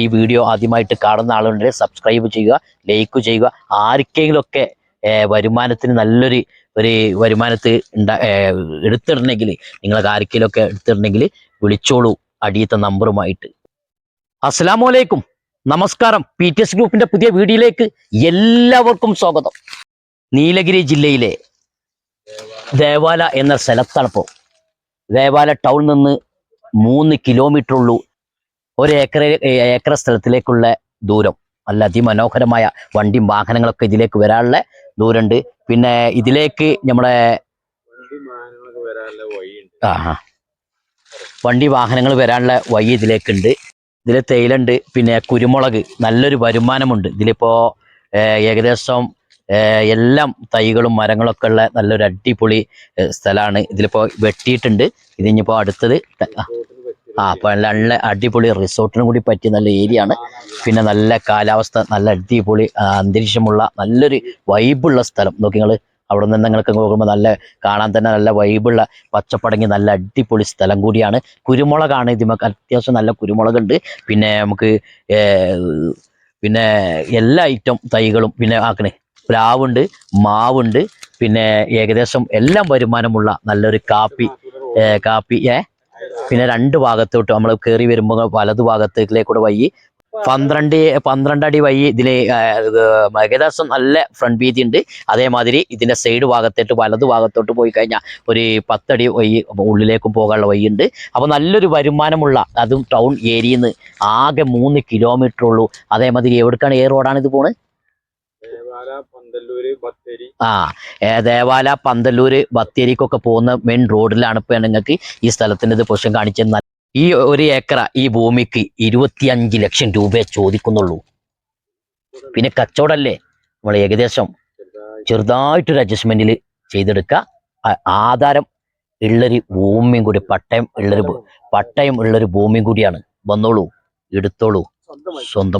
ഈ വീഡിയോ ആദ്യമായിട്ട് കാണുന്ന ആളുണ്ടെങ്കിൽ സബ്സ്ക്രൈബ് ചെയ്യുക ലൈക്ക് ചെയ്യുക. ആർക്കെങ്കിലുമൊക്കെ വരുമാനത്തിന് നല്ലൊരു ഒരു വരുമാനത്ത് ഉണ്ടാ എടുത്തിടണമെങ്കിൽ നിങ്ങൾക്ക് ആർക്കെങ്കിലുമൊക്കെ എടുത്തിടണമെങ്കിൽ വിളിച്ചോളൂ. അടിയത്തെ നമ്പറുമായിട്ട്. അസ്സലാമു അലൈക്കും നമസ്കാരം. പി ടി എസ് ഗ്രൂപ്പിന്റെ പുതിയ വീഡിയോയിലേക്ക് എല്ലാവർക്കും സ്വാഗതം. നീലഗിരി ജില്ലയിലെ ദേവാല എന്ന സ്ഥലത്താണ് ഇപ്പോൾ ദേവാല ടൗൺ നിന്ന് മൂന്ന് കിലോമീറ്റർ ഉള്ളൂ. ഒരു ഏക്കർ സ്ഥലത്തിലേക്കുള്ള ദൂരം നല്ല അതിമനോഹരമായ വണ്ടിയും വാഹനങ്ങളൊക്കെ ഇതിലേക്ക് വരാനുള്ള ദൂരമുണ്ട്. പിന്നെ ഇതിലേക്ക് നമ്മുടെ ആ. വണ്ടി വാഹനങ്ങൾ വരാനുള്ള വഴി ഇതിലേക്കുണ്ട്. ഇതിൽ തേയിലുണ്ട് പിന്നെ കുരുമുളക് നല്ലൊരു വരുമാനമുണ്ട്. ഇതിലിപ്പോ ഏർ, ഏകദേശം എല്ലാം തൈകളും മരങ്ങളൊക്കെ ഉള്ള നല്ലൊരു അടിപൊളി സ്ഥലമാണ്. ഇതിലിപ്പോ വെട്ടിയിട്ടുണ്ട്. ഇതിനിപ്പോൾ അടുത്തത് ആ, റോഡിന് അപ്പൊ നല്ല അടിപൊളി റിസോർട്ടിനും കൂടി പറ്റിയ നല്ല ഏരിയ ആണ്. പിന്നെ നല്ല കാലാവസ്ഥ നല്ല അടിപൊളി അന്തരീക്ഷമുള്ള നല്ലൊരു വൈബുള്ള സ്ഥലം. നോക്കി നിങ്ങൾ അവിടെ നിന്ന് നിങ്ങൾക്ക് നോക്കുമ്പോൾ നല്ല കാണാൻ തന്നെ നല്ല വൈബുള്ള പച്ചപ്പടങ്ങി നല്ല അടിപൊളി സ്ഥലം കൂടിയാണ്. കുരുമുളകാണ് ഇതിമൊക്കെ അത്യാവശ്യം നല്ല കുരുമുളകുണ്ട്. പിന്നെ നമുക്ക് പിന്നെ എല്ലാ ഐറ്റം തൈകളും പിന്നെ ആക്കണേ. പ്ലാവുണ്ട് മാവുണ്ട് പിന്നെ ഏകദേശം എല്ലാം വരുമാനമുള്ള നല്ലൊരു കാപ്പി കാപ്പി ഏ പിന്നെ രണ്ട് ഭാഗത്തോട്ട് നമ്മൾ കയറി വരുമ്പോൾ വലതു ഭാഗത്തേക്കിലേക്കൂടെ വഴി പന്ത്രണ്ട് പന്ത്രണ്ട് അടി വഴി ഇതിൽ ആ, ഏകദേശം നല്ല ഫ്രണ്ട് വീതി ഉണ്ട്. അതേമാതിരി ഇതിന്റെ സൈഡ് ഭാഗത്തോട്ട് വലതു ഭാഗത്തോട്ട് പോയി കഴിഞ്ഞാൽ ഒരു പത്തടി വഴി ഉള്ളിലേക്കും പോകാനുള്ള വഴിയുണ്ട്. അപ്പോൾ നല്ലൊരു വരുമാനമുള്ള അതും ടൗൺ ഏരിയയിൽ നിന്ന് ആകെ മൂന്ന് കിലോമീറ്റർ ഉള്ളൂ. അതേമാതിരി എവിടേക്കാണ് ഏ റോഡാണ് ഇത് പോണ്? ദേവാല ബത്തേരി. ആ ദേവാല പന്തല്ലൂർ ബത്തേരിക്കൊക്കെ പോകുന്ന മെയിൻ റോഡിലാണ് ഇപ്പൊ നിങ്ങൾക്ക് ഈ സ്ഥലത്തിന്റെ ഇത് പൊസിഷൻ കാണിച്ചത്. ഈ ഒരു ഏക്കറ ഈ ഭൂമിക്ക് ഇരുപത്തിയഞ്ച് ലക്ഷം രൂപയെ ചോദിക്കുന്നുള്ളൂ. പിന്നെ കച്ചവടല്ലേ? നമ്മൾ ഏകദേശം ചെറുതായി ചെറുതായിട്ടൊരു അഡ്ജസ്റ്റ്മെന്റിൽ ചെയ്തെടുക്കുക. ആധാരം ഉള്ളൊരു ഭൂമിയും കൂടി പട്ടയം ഉള്ളൊരു പട്ടയം ഉള്ളൊരു ഭൂമിയും കൂടിയാണ്. വന്നോളൂ എടുത്തോളൂ. സ്വന്തം